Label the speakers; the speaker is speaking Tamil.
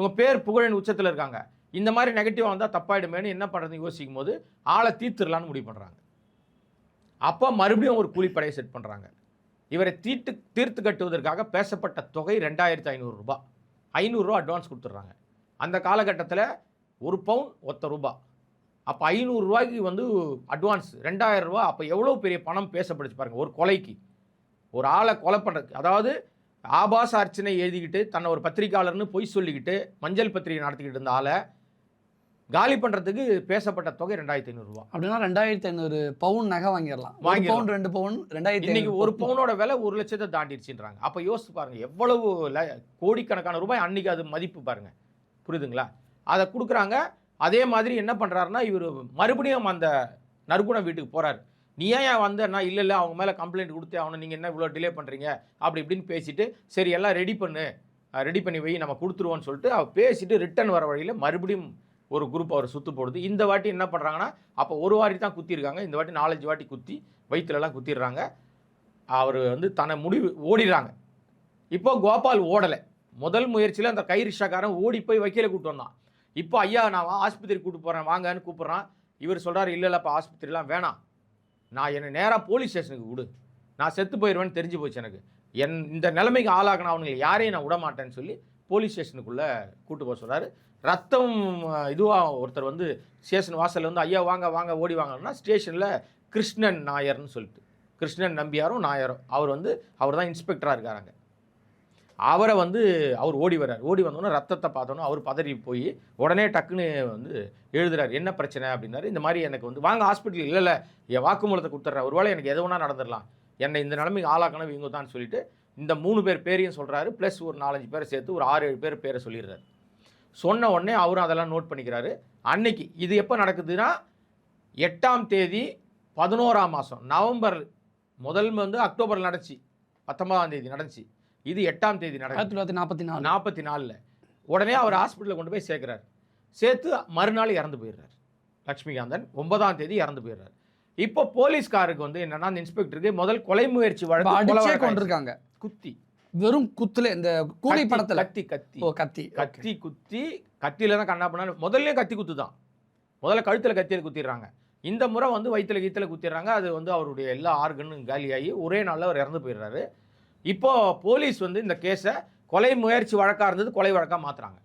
Speaker 1: இவங்க பேர் புகழின் உச்சத்தில் இருக்காங்க. இந்த மாதிரி நெகட்டிவாக வந்தால் தப்பாயிடுமேனு என்ன பண்ணுறதுன்னு யோசிக்கும் போது ஆளை தீர்த்துடலான்னு முடிவு பண்ணுறாங்க அப்போ மறுபடியும் ஒரு கூலிப்படையை செட் பண்ணுறாங்க இவரை தீட்டு தீர்த்து கட்டுவதற்காக பேசப்பட்ட தொகை ரெண்டாயிரத்து ஐநூறுரூபா ஐநூறுரூவா அட்வான்ஸ் கொடுத்துட்றாங்க. அந்த காலகட்டத்தில் ஒரு பவுன் ஒத்த ரூபா. அப்போ ஐநூறுரூவாய்க்கு வந்து அட்வான்ஸ் ரெண்டாயிரம் ரூபா அப்போ எவ்வளோ பெரிய பணம் பேசப்படுச்சு பாருங்கள் ஒரு கொலைக்கு. ஒரு ஆளை கொலை பண்ணுறதுக்கு அதாவது ஆபாச அர்ச்சனை எழுதிக்கிட்டு தன்னை ஒரு பத்திரிக்கையாளர்னு பொய் சொல்லிக்கிட்டு மஞ்சள் பத்திரிகை நடத்திக்கிட்டு இருந்த ஆளை காலி பண்ணுறதுக்கு பேசப்பட்ட தொகை ரெண்டாயிரத்தி ஐநூறுரூவா
Speaker 2: அப்படின்னா ரெண்டாயிரத்தி ஐநூறு பவுன் நகை வாங்கிடலாம்.
Speaker 1: வாங்கிடலாம்.
Speaker 2: பவுன் ரெண்டு பவுன் ரெண்டாயிரத்தி
Speaker 1: இன்னைக்கு ஒரு பவுனோட விலை ஒரு லட்சத்தை தாண்டிடுச்சுன்றாங்க. அப்போ யோசிச்சு பாருங்க எவ்வளவு கோடிக்கணக்கான ரூபாய் அன்னைக்கு அது மதிப்பு பாருங்க. புரியுதுங்களா? அதை கொடுக்குறாங்க. அதே மாதிரி என்ன பண்ணுறாருன்னா இவர் மறுபடியும் அந்த நற்குண வீட்டுக்கு போறாரு. நீ ஏன் வந்தேன்னா இல்லை இல்லை அவங்க மேலே கம்ப்ளைண்ட் கொடுத்தே ஆகணும். நீங்கள் என்ன இவ்வளோ டிலே பண்ணுறீங்க அப்படி இப்படின்னு பேசிட்டு சரி எல்லாம் ரெடி பண்ணு. ரெடி பண்ணி வை நம்ம கொடுத்துருவோன்னு சொல்லிட்டு அவர் பேசிட்டு ரிட்டர்ன் வர வழியில் மறுபடியும் ஒரு குரூப் அவர் சுத்து போடுது. இந்த வாட்டி என்ன பண்ணுறாங்கன்னா அப்போ ஒரு வாட்டி தான் குத்திருக்காங்க. இந்த வாட்டி நாலஞ்சு வாட்டி குத்தி வயிற்றுலலாம் குத்திடுறாங்க. அவர் வந்து தன்னை முடிவு ஓடிடுறாங்க. இப்போ கோபால் ஓடலை. முதல் முயற்சியில் அந்த கைரிஷாக்காரன் ஓடி போய் வைக்கல கூப்பிட்டு வந்தான். இப்போ ஐயா நான் ஆஸ்பத்திரி கூப்பிட்டு போகிறேன் வாங்கன்னு கூப்பிட்றான். இவர் சொல்கிறார் இல்லை இல்லைப்பா ஆஸ்பத்திரிலாம் வேணாம். நான் என்னை நேராக போலீஸ் ஸ்டேஷனுக்கு விடு. நான் செத்து போயிடுவேன்னு தெரிஞ்சு போச்சு எனக்கு. என் இந்த நிலைமைக்கு ஆளாகின அவனுங்களை யாரையும் நான் விட மாட்டேன்னு சொல்லி போலீஸ் ஸ்டேஷனுக்குள்ளே கூட்டு போக சொல்கிறாரு ரத்தம் இதுவாக ஒருத்தர் வந்து ஸ்டேஷன் வாசல்ல வந்து ஐயா வாங்க வாங்க ஓடி வாங்கன்னா ஸ்டேஷனில் கிருஷ்ணன் நாயர்னு சொல்லிட்டு கிருஷ்ணன் நம்பியாரும் நாயரும். அவர் வந்து அவர் தான் இன்ஸ்பெக்டராக இருக்காராங்க அவரை வந்து அவர் ஓடி வர்றார். ஓடி வந்தோன்னே ரத்தத்தை பார்த்தோன்னே அவர் பதறி போய் உடனே டக்குன்னு வந்து எழுதுறாரு என்ன பிரச்சனை? அப்படின்னாரு. இந்த மாதிரி எனக்கு வந்து வாங்க ஹாஸ்பிட்டல் இல்லை இல்லை என் வாக்குமூலத்தை கொடுத்துட்றேன். ஒருவேளை எனக்கு எது வேணால் நடந்துடலாம். என்னை இந்த நிலைமைக்கு ஆளாக்கணும் இவங்க தான் சொல்லிட்டு இந்த மூணு பேர் பேரையும் சொல்கிறாரு ப்ளஸ் ஒரு நாலஞ்சு பேரை சேர்த்து ஒரு ஆறு ஏழு பேர் பேரை சொல்லிடுறாரு. சொன்ன உடனே அவரும் அதெல்லாம் நோட் பண்ணிக்கிறாரு. அன்னைக்கு இது எப்போ நடக்குதுன்னா எட்டாம் தேதி பதினோராம் மாதம் நவம்பர் முதல் வந்து அக்டோபர் நடந்துச்சு. பத்தொன்பதாம் தேதி நடந்துச்சு. இது எட்டாம் தேதி நடக்குது.
Speaker 2: ஆயிரத்தி தொள்ளாயிரத்தி நாற்பத்தி நாலு.
Speaker 1: நாற்பத்தி நாலில். உடனே அவர் ஹாஸ்பிட்டலில் கொண்டு போய் சேர்க்குறாரு. சேர்த்து மறுநாள் இறந்து போயிடுறாரு. லக்ஷ்மிகாந்தன் ஒன்பதாம் தேதி இறந்து போயிடுறாரு. இப்போ போலீஸ்காருக்கு வந்து என்னன்னா அந்த இன்ஸ்பெக்டருக்கு முதல் கொலை முயற்சி வழக்கு ஆயிடுச்சு.
Speaker 2: கொண்டிருக்காங்க.
Speaker 1: குத்தி.
Speaker 2: வெறும் குத்துல இந்த கூலி படத்துல.
Speaker 1: கத்தி கத்தி.
Speaker 2: ஓ கத்தி.
Speaker 1: கத்தி குத்தி கத்தியில தான் கண்ணா பண்ணா முதல்ல கத்தி குத்து தான் முதல்ல கழுத்தில் கத்தியில் குத்திடுறாங்க. இந்த முறை வந்து வயிற்றுல கீத்துல குத்திடுறாங்க. அது வந்து அவருடைய எல்லா ஆர்கனும் காலியாகி ஒரே நாளில் அவர் இறந்து போயிடுறாரு. இப்போ போலீஸ் வந்து இந்த கேஸை கொலை முயற்சி வழக்காக இருந்தது கொலை வழக்காக மாற்றுறாங்க